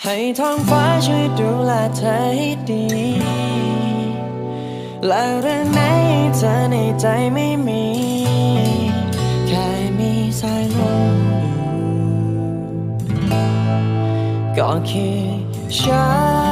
ให้ท้องฟ้าช่วยดูแลเธอให้ดี และเรื่องไหนเธอในใจไม่มี แค่มีสายลมอยู่ก็คือฉัน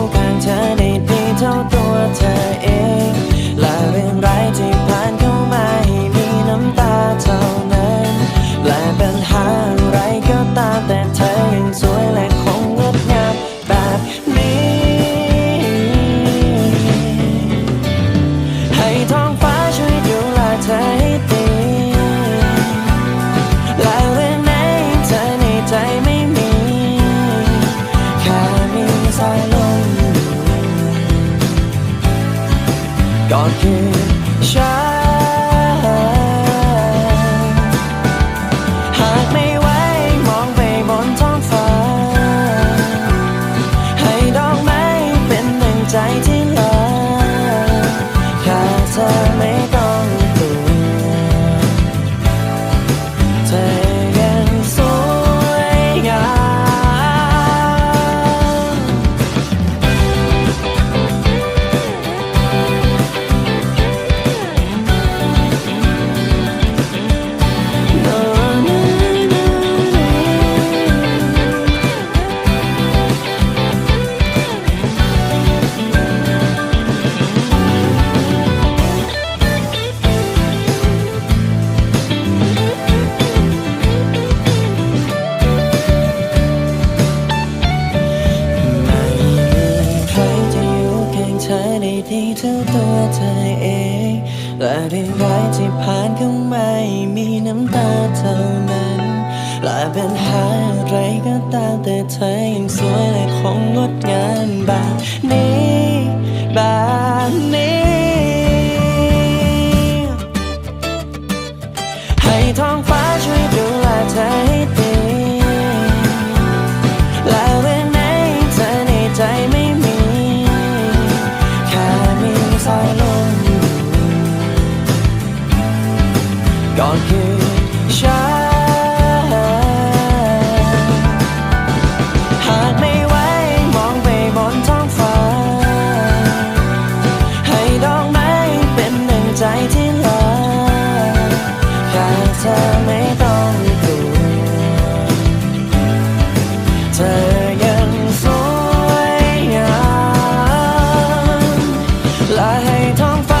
ก็คือฉัน ด้ดีเท่าตัวเธอเอง และเรื่องร้ายที่ผ่านเข้ามามีน้ำตาเท่านั้น และปัญหาอะไรก็ตามแต่เธอยังสวยและคงงดงามแบบนี้แบบนี้ ก็คือฉันหากไม่ไหวมองไปบนท้องฟ้า ให้ดอกไม้เป็นหนึ่งใจที่ลาแค่เธอไม่ต้องกลัวเธอยังสวยงามและให้ท้องฟ้า